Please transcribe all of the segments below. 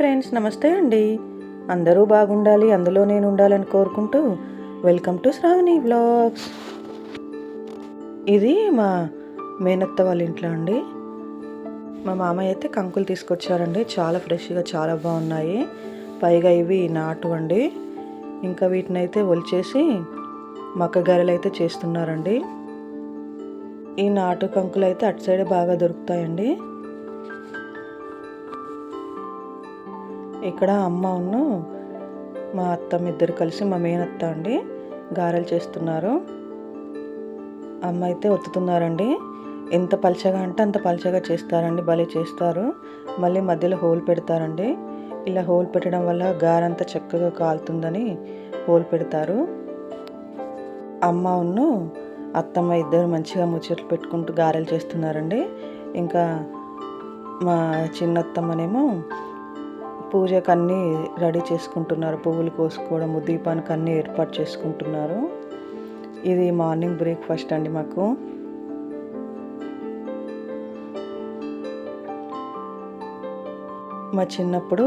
Friends నమస్తే అండి. అందరూ బాగుండాలి అందులో నేను ఉండాలని కోరుకుంటూ వెల్కమ్ టు శ్రావణి బ్లాగ్స్ ఇది మా మేనత్త వాళ్ళ ఇంట్లో అండి. మా మామయ్య అయితే కంకులు తీసుకొచ్చారండి. చాలా ఫ్రెష్గా చాలా బాగున్నాయి. పైగా ఇవి నాటు అండి. ఇంకా వీటిని అయితే ఒలిచేసి మక్క గారెలు అయితే చేస్తున్నారండి. ఈ నాటు కంకులు అయితే అటు సైడే బాగా దొరుకుతాయండి. ఇక్కడ అమ్మ ఉన్ను మా అత్తమ్మ ఇద్దరు కలిసి మా మేనత్త అండి గారెలు చేస్తున్నారు. అమ్మ అయితే ఒత్తుతున్నారండి. ఎంత పలచగా అంటే అంత పలచగా చేస్తారండి భలే చేస్తారు. మళ్ళీ మధ్యలో హోల్ పెడతారండి. ఇలా హోల్ పెట్టడం వల్ల గారంతా చక్కగా కాలుతుందని హోల్ పెడతారు. అమ్మ ఉన్ను అత్తమ్మ ఇద్దరు మంచిగా ముచ్చట్లు పెట్టుకుంటూ గారెలు చేస్తున్నారండి. ఇంకా మా చిన్నత్తమ్మనేమో పూజకు అన్నీ రెడీ చేసుకుంటున్నారు. పువ్వులు కోసుకోవడము దీపానికి అన్నీ ఏర్పాటు చేసుకుంటున్నారు. ఇది మార్నింగ్ బ్రేక్ఫాస్ట్ అండి మాకు. మా చిన్నప్పుడు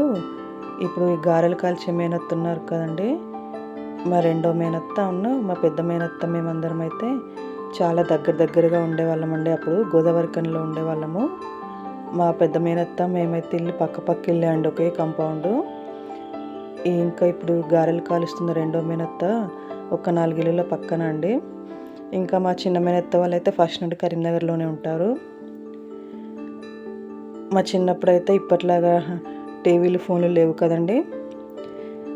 ఇప్పుడు ఈ గారెలు కాల్చే మేనత్త ఉన్నారు కదండి. మా రెండో మేనత్త ఉన్న మా పెద్ద మేనత్త మేమందరం అయితే చాలా దగ్గర దగ్గరగా ఉండేవాళ్ళం అండి అప్పుడు గోదావరికన్లో ఉండేవాళ్ళము. మా పెద్ద మేనత్త మేమైతే ఇల్లు పక్క పక్క అండి ఒకే కాంపౌండ్ ఇంకా ఇప్పుడు గారెలు కాలుస్తున్న రెండో మేనత్త ఒక నాలుగు ఇల్లుల పక్కన అండి. ఇంకా మా చిన్న మేనత్త వాళ్ళు అయితే ఫస్ట్ నుండి కరీంనగర్లోనే ఉంటారు. మా చిన్నప్పుడు అయితే ఇప్పట్లాగా టీవీలు ఫోన్లు లేవు కదండి.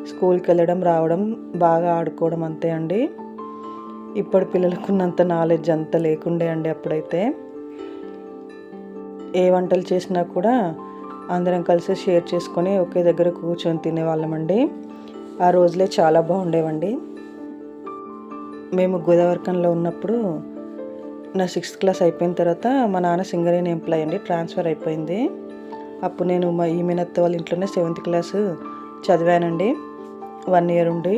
స్కూల్కి వెళ్ళడం రావడం బాగా ఆడుకోవడం అంతే అండి. ఇప్పటి పిల్లలకు ఉన్నంత నాలెడ్జ్ అంత లేకుండే అండి అప్పుడైతే. ఏ వంటలు చేసినా కూడా అందరం కలిసి షేర్ చేసుకొని ఒకే దగ్గర కూర్చొని తినేవాళ్ళమండి. ఆ రోజులే చాలా బాగుండేవండి. మేము గోదావరికంలో ఉన్నప్పుడు నా సిక్స్త్ క్లాస్ అయిపోయిన తర్వాత మా నాన్న సింగరేణి ఎంప్లాయ్ అండి ట్రాన్స్ఫర్ అయిపోయింది. అప్పుడు నేను మా ఈ మినత్త వాళ్ళ ఇంట్లోనే సెవెంత్ క్లాస్ చదివానండి. వన్ ఇయర్ ఉండి.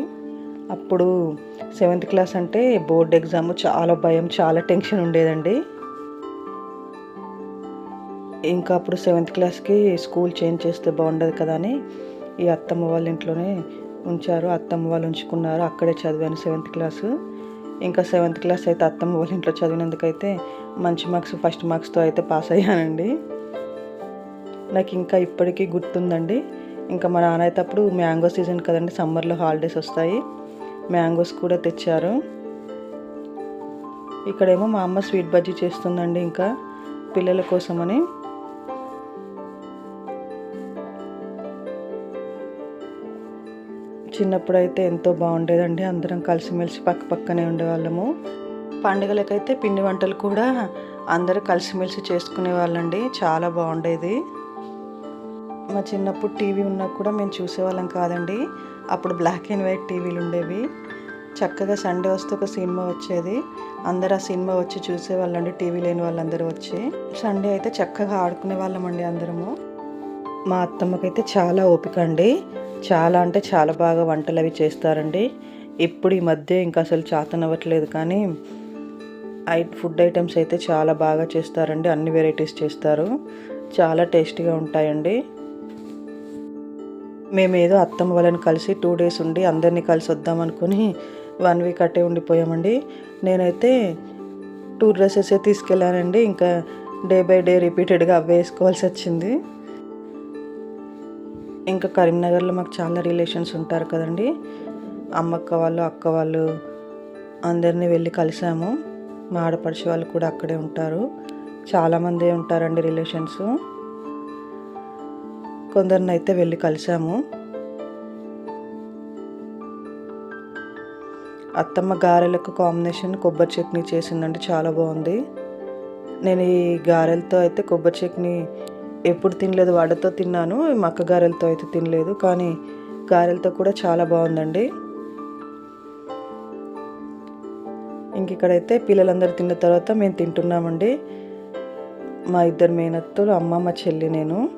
అప్పుడు సెవెంత్ క్లాస్ అంటే బోర్డ్ ఎగ్జామ్ చాలా భయం చాలా టెన్షన్ ఉండేదండి. ఇంకా అప్పుడు సెవెంత్ క్లాస్కి స్కూల్ చేంజ్ చేస్తే బాగుండదు కదా అని ఈ అత్తమ్మ వాళ్ళ ఇంట్లోనే ఉంచారు. అత్తమ్మ వాళ్ళు ఉంచుకున్నారు. అక్కడే చదివాను సెవెంత్ క్లాసు. ఇంకా సెవెంత్ క్లాస్ అయితే అత్తమ్మ వాళ్ళ ఇంట్లో చదివినందుకైతే మంచి మార్క్స్ ఫస్ట్ మార్క్స్తో అయితే పాస్ అయ్యానండి. నాకు ఇంకా ఇప్పటికీ గుర్తుందండి. ఇంకా మా నాన్న అయితే అప్పుడు మ్యాంగో సీజన్ కదండి సమ్మర్లో హాలిడేస్ వస్తాయి. మ్యాంగోస్ కూడా తెచ్చారు. ఇక్కడేమో మా అమ్మ స్వీట్ బజ్జీ చేస్తుందండి ఇంకా పిల్లల కోసమని. చిన్నప్పుడు అయితే ఎంతో బాగుండేదండి. అందరం కలిసిమెలిసి పక్క పక్కనే ఉండేవాళ్ళము. పండుగలకైతే పిండి వంటలు కూడా అందరూ కలిసిమెలిసి చేసుకునే వాళ్ళండి. చాలా బాగుండేది. మా చిన్నప్పుడు టీవీ ఉన్నా కూడా మేము చూసేవాళ్ళం కాదండి. అప్పుడు బ్లాక్ అండ్ వైట్ టీవీలు ఉండేవి. చక్కగా సండే వస్తే ఒక సినిమా వచ్చేది. అందరు ఆ సినిమా వచ్చి చూసేవాళ్ళండి. టీవీ లేని వాళ్ళందరూ వచ్చి. సండే అయితే చక్కగా ఆడుకునే వాళ్ళమండి అందరము. మా అత్తమ్మకైతే చాలా ఓపిక అండి. చాలా అంటే చాలా బాగా వంటలు అవి చేస్తారండి. ఇప్పుడు ఈ మధ్య ఇంకా అసలు చాతనవ్వట్లేదు కానీ ఐ ఫుడ్ ఐటమ్స్ అయితే చాలా బాగా చేస్తారండి. అన్ని వెరైటీస్ చేస్తారు. చాలా టేస్టీగా ఉంటాయండి. మేము ఏదో అత్తమ్మ వాళ్ళని కలిసి టూ డేస్ ఉండి అందరినీ కలిసి వద్దామనుకుని వన్ వీక్ అట్టే ఉండిపోయామండి. నేనైతే టూ డ్రెస్సెస్ తీసుకెళ్ళానండి. ఇంకా డే బై డే రిపీటెడ్గా అవే వేసుకోవాల్సి వచ్చింది. ఇంకా కరీంనగర్లో మాకు చాలా రిలేషన్స్ ఉంటారు కదండి. అమ్మక్క వాళ్ళు అక్క వాళ్ళు అందరినీ వెళ్ళి కలిసాము. మా ఆడపడిచే వాళ్ళు కూడా అక్కడే ఉంటారు. చాలామంది ఉంటారండి రిలేషన్స్. కొందరిని అయితే వెళ్ళి కలిసాము. అత్తమ్మ గారెలకు కాంబినేషన్ కొబ్బరి చట్నీ చేసిందండి చాలా బాగుంది. నేను ఈ గారెలతో అయితే కొబ్బరి చట్నీ ఎప్పుడు తినలేదు వడతో తిన్నాను మక్క గారెలతో అయితే తినలేదు కానీ గారెలతో కూడా చాలా బాగుందండి. ఇంక ఇక్కడైతే పిల్లలందరూ తిన్న తర్వాత మేము తింటున్నామండి. మా ఇద్దరు మేనత్తులు అమ్మ మా చెల్లి నేను.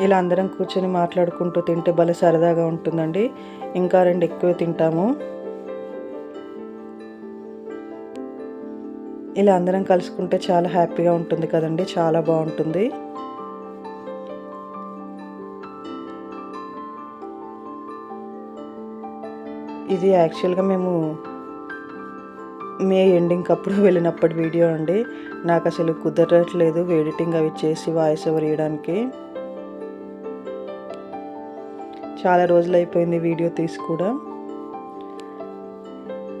ఇలా అందరం కూర్చొని మాట్లాడుకుంటూ తింటే భలే సరదాగా ఉంటుందండి. ఇంకా రెండు ఎక్కువ తింటాము. ఇలా అందరం కలుసుకుంటే చాలా హ్యాపీగా ఉంటుంది కదండి చాలా బాగుంటుంది. ఇది యాక్చువల్గా మేము మే ఎండింగ్ అప్పుడు వెళ్ళినప్పటి వీడియో అండి. నాకు అసలు కుదరట్లేదు ఎడిటింగ్ అవి చేసి వాయిస్ ఓవర్ ఇవ్వడానికి చాలా రోజులు అయిపోయింది వీడియో తీసి కూడా.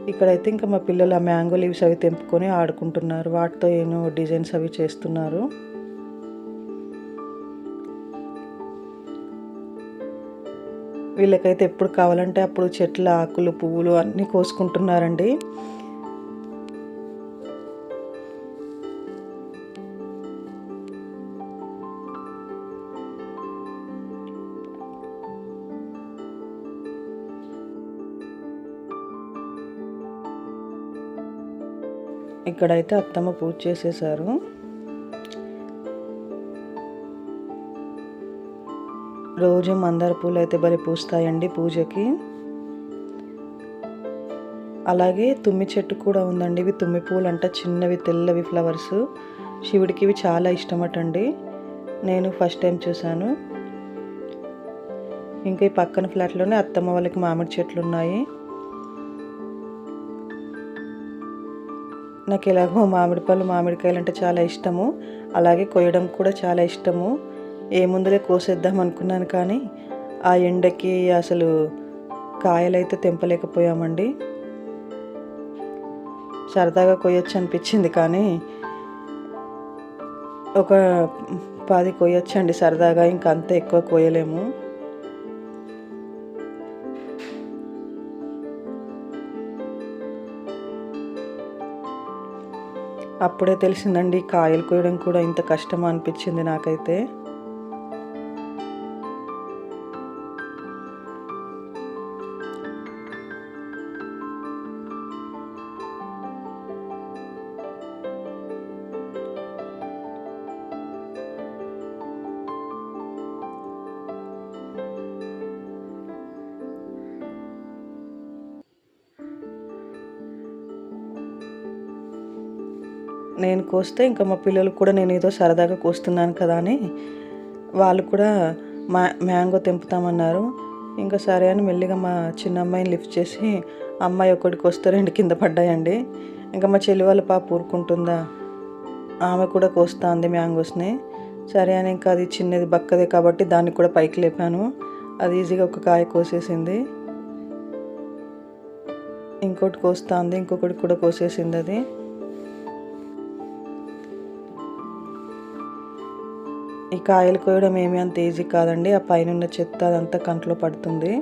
ఇక్కడైతే ఇంకా మా పిల్లలు ఆ మ్యాంగో లీవ్స్ అవి తెంపుకొని ఆడుకుంటున్నారు. వాటితో ఏమో డిజైన్స్ అవి చేస్తున్నారు. వీళ్ళకైతే ఎప్పుడు కావాలంటే అప్పుడు చెట్ల ఆకులు పువ్వులు అన్నీ కోసుకుంటున్నారండి. ఇక్కడైతే అత్తమ్మ పూజ చేసేసారు. రోజు మందార పూలు అయితే భలే పూస్తాయండి పూజకి. అలాగే తుమ్మి చెట్టు కూడా ఉందండి. ఇవి తుమ్మి పూలు అంట చిన్నవి తెల్లవి ఫ్లవర్స్. శివుడికి ఇవి చాలా ఇష్టమటండి. నేను ఫస్ట్ టైం చూశాను. ఇంకా ఈ పక్కన ఫ్లాట్లోనే అత్తమ్మ వాళ్ళకి మామిడి చెట్లు ఉన్నాయి. నాకు ఎలాగో మామిడి పళ్ళు మామిడికాయలు అంటే చాలా ఇష్టము. అలాగే కొయ్యడం కూడా చాలా ఇష్టము. ఏ ముందులే కోసేద్దాం అనుకున్నాను కానీ ఆ ఎండకి అసలు కాయలైతే తెంపలేకపోయామండి. సరదాగా కొయ్యొచ్చు అనిపించింది కానీ ఒక పది కొయ్యొచ్చండి సరదాగా. ఇంకా అంత ఎక్కువ కోయలేము అప్పుడే తెలిసిందండి కాయలు కోయడం కూడా ఇంత కష్టం అనిపించింది నాకైతే. నేను కోస్తే ఇంకా మా పిల్లలు కూడా నేను ఏదో సరదాగా కోస్తున్నాను కదా అని వాళ్ళు కూడా మా మ్యాంగో తెంపుతామన్నారు. ఇంకా సరే అని మెల్లిగా మా చిన్న అమ్మాయిని లిఫ్ట్ చేసి అమ్మాయి ఒకటికి వస్తే రెండు కింద పడ్డాయండి. ఇంకా మా చెల్లి వాళ్ళ పాప ఊరుకుంటుందా? ఆమె కూడా కోస్తా ఉంది మ్యాంగోస్ని. సరే అని ఇంకా అది చిన్నది బక్కదే కాబట్టి దాన్ని కూడా పైకి లేపాను. అది ఈజీగా ఒక కాయ కోసేసింది. ఇంకోటి కోస్తా ఉంది ఇంకొకటి కూడా కోసేసింది అది. ఈ కాయలు కోయడం ఏమీ అంత ఈజీ కాదండి. ఆ పైన ఉన్న చెత్త అదంతా కంట్లో పడుతుంది.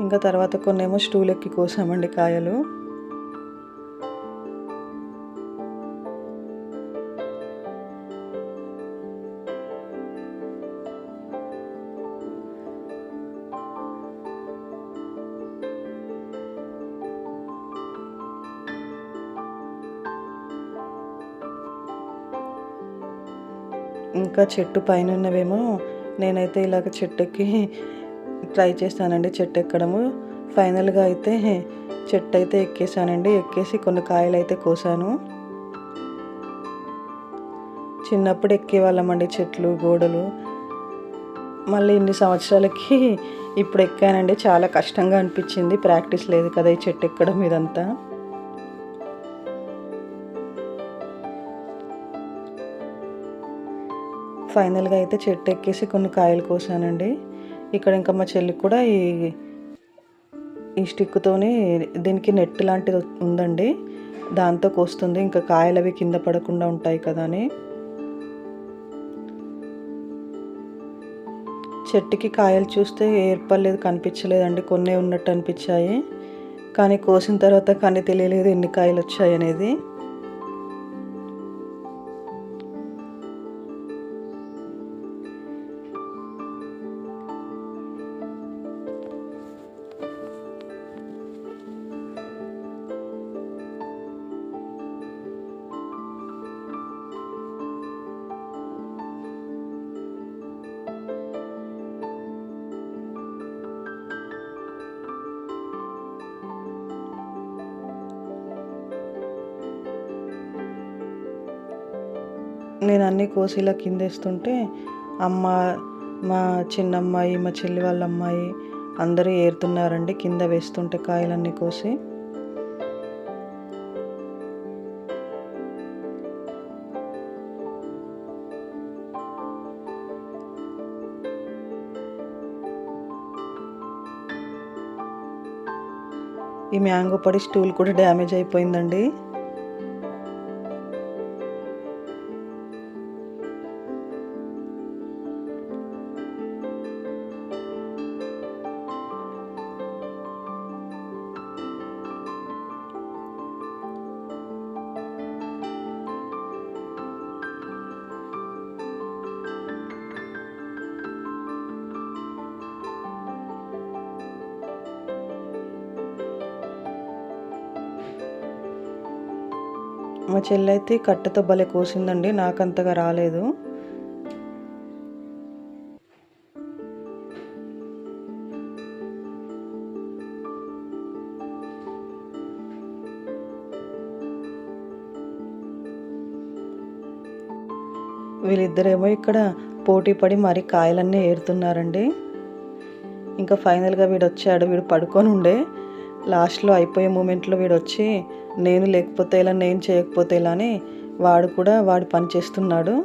ఇంకా తర్వాత కొన్నేమో స్టూల్ ఎక్కి కోసామండి కాయలు. ఇంకా చెట్టు పైన ఉన్నవేమో నేనైతే ఇలాగ చెట్టుకి ట్రై చేస్తానండి చెట్టు ఎక్కడము. ఫైనల్గా అయితే చెట్టు అయితే ఎక్కేసానండి. ఎక్కేసి కొన్ని కాయలు అయితే కోసాను. చిన్నప్పుడు ఎక్కేవాళ్ళమండి చెట్లు గోడలు. మళ్ళీ ఇన్ని సంవత్సరాలకి ఇప్పుడు ఎక్కానండి. చాలా కష్టంగా అనిపించింది. ప్రాక్టీస్ లేదు కదా ఈ చెట్టు ఎక్కడం ఇదంతా. ఫైనల్గా అయితే చెట్టు ఎక్కేసి కొన్ని కాయలు కోసానండి. ఇక్కడ ఇంకా మా చెల్లికి కూడా ఈ ఈ స్టిక్తోని దీనికి నెట్ లాంటిది ఉందండి. దాంతో కోస్తుంది. ఇంకా కాయలు అవి కింద పడకుండా ఉంటాయి కదా అని. చెట్టుకి కాయలు చూస్తే ఏర్పడలేదు కనిపించలేదండి. కొన్ని ఉన్నట్టు అనిపించాయి. కానీ కోసిన తర్వాత కానీ తెలియలేదు ఎన్ని కాయలు వచ్చాయి అనేది. నేను అన్నీ కోసి ఇలా కిందేస్తుంటే అమ్మ మా చిన్నమ్మాయి మా చెల్లి వాళ్ళ అమ్మాయి అందరూ ఏరుతున్నారండి. కింద వేస్తుంటే కాయలన్నీ కోసి. ఈ మ్యాంగో పడి స్టూల్ కూడా డ్యామేజ్ అయిపోయిందండి. మా చెల్లి అయితే కట్టెతో భలే కోసిందండి నాకంతగా రాలేదు. వీళ్ళిద్దరేమో ఇక్కడ పోటీ పడి మరి కాయలన్నీ ఏరుతున్నారండి. ఇంకా ఫైనల్గా వీడు వచ్చాడు వీడు పడుకొని ఉండే. లాస్ట్లో అయిపోయే మూమెంట్లో వీడు వచ్చి నేను లేకపోతే ఇలా నేను చేయకపోతే ఇలా అని వాడు కూడా వాడు పని చేస్తున్నాడు.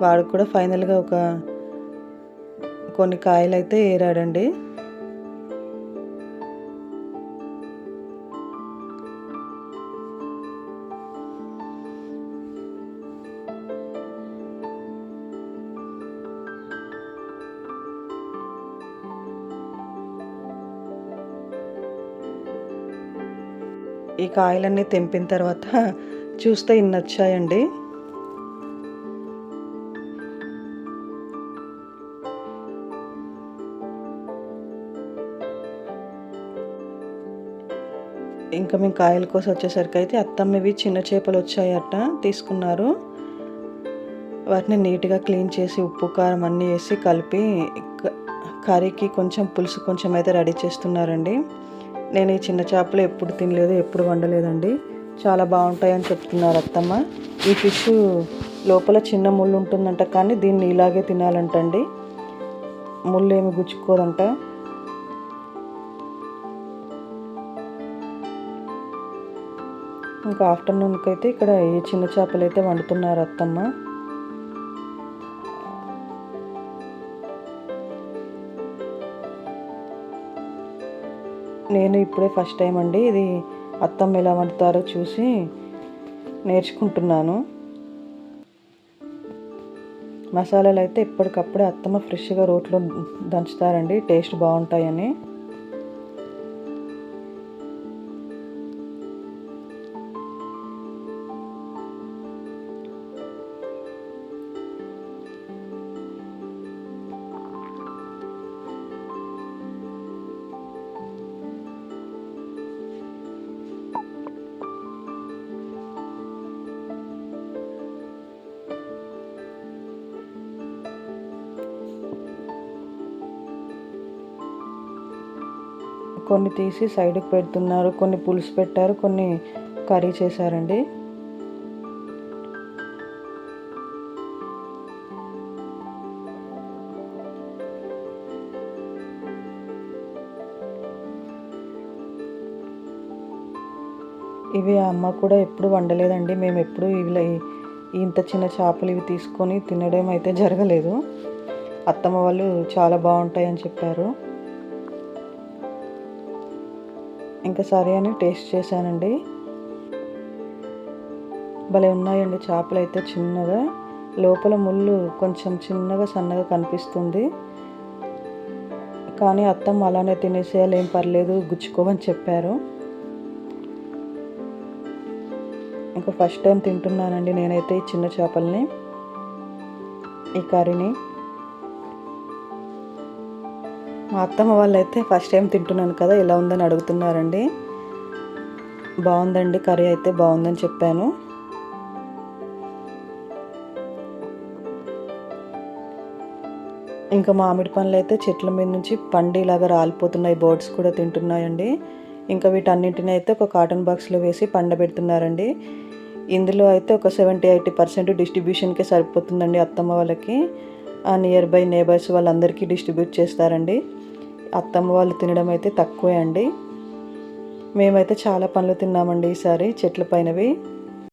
వాడు కూడా ఫైనల్గా ఒక కొన్ని కాయలు అయితే ఏరాడండి. ఈ కాయలన్నీ తెంపిన తర్వాత చూస్తే ఇన్ని వచ్చాయండి. ఇంకా మేము కాయల కోసం వచ్చేసరికి అయితే అత్తమ్మ ఇవి చిన్న చేపలు వచ్చాయట తీసుకున్నారు. వాటిని నీట్గా క్లీన్ చేసి ఉప్పు కారం అన్నీ వేసి కలిపి కర్రీకి కొంచెం పులుసు కొంచెం అయితే రెడీ చేస్తున్నారండి. నేను ఈ చిన్న చేపలు ఎప్పుడు తినలేదు ఎప్పుడు వండలేదండి. చాలా బాగుంటాయని చెప్తున్నారు అత్తమ్మ. ఈ ఫిష్ లోపల చిన్న ముళ్ళు ఉంటుందంట కానీ దీన్ని ఇలాగే తినాలంటండి. ముళ్ళు ఏమి గుచ్చుకోదంట. ఇంకా ఆఫ్టర్నూన్కి అయితే ఇక్కడ ఈ చిన్న చేపలు అయితే వండుతున్నారు అత్తమ్మ. నేను ఇప్పుడే ఫస్ట్ టైం అండి ఇది అత్తమ్మ ఎలా వండుతారో చూసి నేర్చుకుంటున్నాను. మసాలాలు అయితే ఎప్పటికప్పుడే అత్తమ్మ ఫ్రెష్గా రోట్లో దంచుతారండి టేస్ట్ బాగుంటాయని. కొన్ని తీసి సైడ్కి పెడుతున్నారు. కొన్ని పులుసు పెట్టారు. కొన్ని కర్రీ చేశారండి. ఇవి అమ్మ కూడా ఎప్పుడు వండలేదండి. మేము ఎప్పుడు ఇవి ఇంత చిన్న చేపలు ఇవి తీసుకొని తినడం అయితే జరగలేదు. అత్తమ్మ వాళ్ళు చాలా బాగుంటాయని చెప్పారు. ఇంకా సరే అని టేస్ట్ చేశానండి. భలే ఉన్నాయండి చేపలు అయితే చిన్నగా. లోపల ముళ్ళు కొంచెం చిన్నగా సన్నగా కనిపిస్తుంది. కానీ అత్తమ్మ అలానే తినేసేయాలి ఏం పర్లేదు గుచ్చుకోవని చెప్పారు. ఇంకా ఫస్ట్ టైం తింటున్నానండి నేనైతే ఈ చిన్న చేపల్ని ఈ కర్రీని. మా అత్తమ్మ వాళ్ళు అయితే ఫస్ట్ టైం తింటున్నాను కదా ఎలా ఉందని అడుగుతున్నారండి. బాగుందండి కర్రీ అయితే బాగుందని చెప్పాను. ఇంకా మామిడి పండ్లు అయితే చెట్ల మీద నుంచి పండి రాలిపోతున్నాయి బర్డ్స్ కూడా తింటున్నాయండి. ఇంకా వీటన్నింటిని అయితే ఒక కాటన్ బాక్స్లో వేసి పండబెడుతున్నారండి. ఇందులో అయితే ఒక సెవెంటీ ఎయిటీ పర్సెంట్ డిస్ట్రిబ్యూషన్కే సరిపోతుందండి అత్తమ్మ వాళ్ళకి. ఆ నియర్ బై నేబర్స్ వాళ్ళందరికీ డిస్ట్రిబ్యూట్ చేస్తారండి. అత్తమ్మ వాళ్ళు తినడం అయితే తక్కువే అండి. మేమైతే చాలా పండ్లు తిన్నామండి ఈసారి చెట్ల పైనవి.